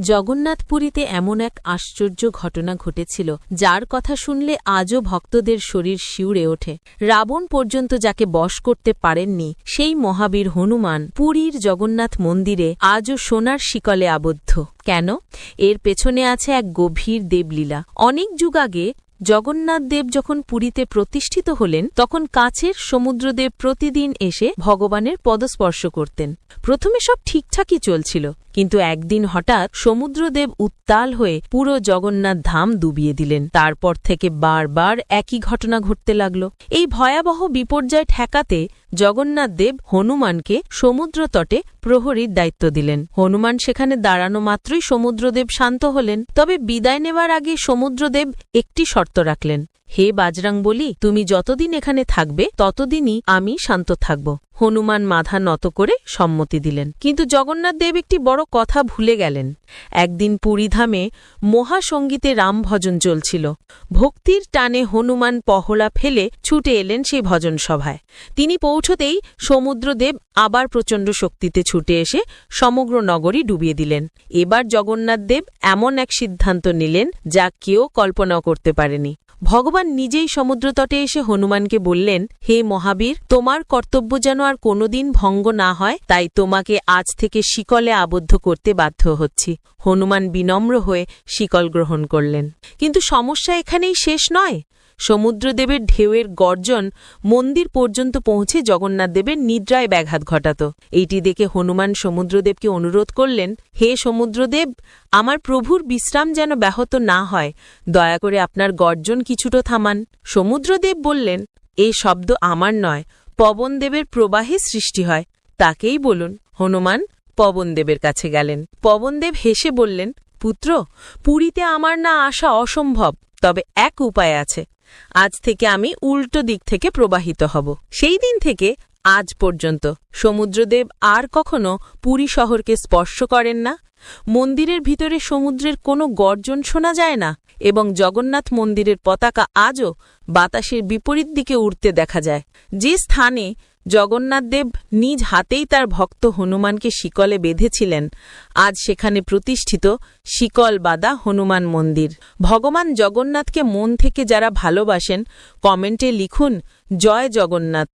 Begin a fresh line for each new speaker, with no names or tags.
জগন্নাথপুরীতে এমন এক আশ্চর্য ঘটনা ঘটেছিল, যার কথা শুনলে আজও ভক্তদের শরীর শিউরে ওঠে। রাবণ পর্যন্ত যাকে বশ করতে পারেননি, সেই মহাবীর হনুমান পুরীর জগন্নাথ মন্দিরে আজও সোনার শিকলে আবদ্ধ। কেন? এর পেছনে আছে এক গভীর দেবলীলা। অনেক যুগ আগে জগন্নাথ দেব যখন পুরীতে প্রতিষ্ঠিত হলেন, তখন কাছের সমুদ্রদেব প্রতিদিন এসে ভগবানের পদস্পর্শ করতেন। প্রথমে সব ঠিকঠাকই চলছিল কিন্তু একদিন হঠাৎ সমুদ্রদেব উত্তাল হয়ে পুরো জগন্নাথ ধাম ডুবিয়ে দিলেন। তারপর থেকে বারবার একই ঘটনা ঘটতে লাগল। এই ভয়াবহ বিপর্যয় ঠেকাতে জগন্নাথ দেব হনুমানকে সমুদ্রতটে প্রহরীর দায়িত্ব দিলেন। হনুমান সেখানে দাঁড়ানো মাত্রই সমুদ্রদেব শান্ত হলেন। তবে বিদায় নেওয়ার আগে সমুদ্রদেব একটি শর্ত রাখলেন। হে বাজরাং বলি তুমি যতদিন এখানে থাকবে, ততদিনই আমি শান্ত থাকব। হনুমান মাথা নত করে সম্মতি দিলেন। কিন্তু জগন্নাথ দেব একটি বড় কথা ভুলে গেলেন। একদিন পুরীধামে মহাসঙ্গীতে রাম ভজন চলছিল। ভক্তির টানে হনুমান পহলা ফেলে ছুটে এলেন সেই ভজন সভায়। তিনি পৌঁছতেই সমুদ্রদেব আবার প্রচণ্ড শক্তিতে ছুটে এসে সমগ্র নগরী ডুবিয়ে দিলেন। এবার জগন্নাথদেব এমন এক সিদ্ধান্ত নিলেন যা কেউ কল্পনাও করতে পারেনি। ভগবান নিজেই সমুদ্রতটে এসে হনুমানকে বললেন, হে মহাবীর, তোমার কর্তব্য যেন আর কোনোদিন ভঙ্গ না হয়, তাই তোমাকে আজ থেকে শিকলে আবদ্ধ করতে বাধ্য হচ্ছি। হনুমান বিনম্র হয়ে শিকল গ্রহণ করলেন। কিন্তু সমস্যা এখানেই শেষ নয়। সমুদ্রদেবের ঢেউয়ের গর্জন মন্দির পর্যন্ত পৌঁছে জগন্নাথদেবের নিদ্রায় ব্যাঘাত ঘটাত। এইটি দেখে হনুমান সমুদ্রদেবকে অনুরোধ করলেন, হে সমুদ্রদেব, আমার প্রভুর বিশ্রাম যেন ব্যাহত না হয়। দয়া করে আপনার গর্জন কিছুটা থামান। সমুদ্রদেব বললেন, এ শব্দ আমার নয়, পবনদেবের প্রবাহে সৃষ্টি হয়। তাকেই বলুন, হনুমান। পবনদেবের কাছে গেলেন। পবনদেব হেসে বললেন, পুত্র, পুরীতে আমার না আসা অসম্ভব, তবে এক উপায় আছে। আজ থেকে আমি উল্টো দিক থেকে প্রবাহিত হব। সেই দিন থেকে আজ পর্যন্ত সমুদ্রদেব আর কখনো পুরী শহরকে স্পর্শ করেন না। মন্দিরের ভিতরে সমুদ্রের কোনো গর্জন শোনা যায় না এবং জগন্নাথ মন্দিরের পতাকা আজও বাতাসের বিপরীত দিকে উড়তে দেখা যায়। যে স্থানে জগন্নাথদেব নিজ হাতেই তার ভক্ত হনুমানকে শিকলে বেঁধেছিলেন। আজ সেখানে প্রতিষ্ঠিত শিকল বাদা হনুমান মন্দির। ভগবান জগন্নাথকে মন থেকে যারা ভালোবাসেন, কমেন্টে লিখুন, জয় জগন্নাথ।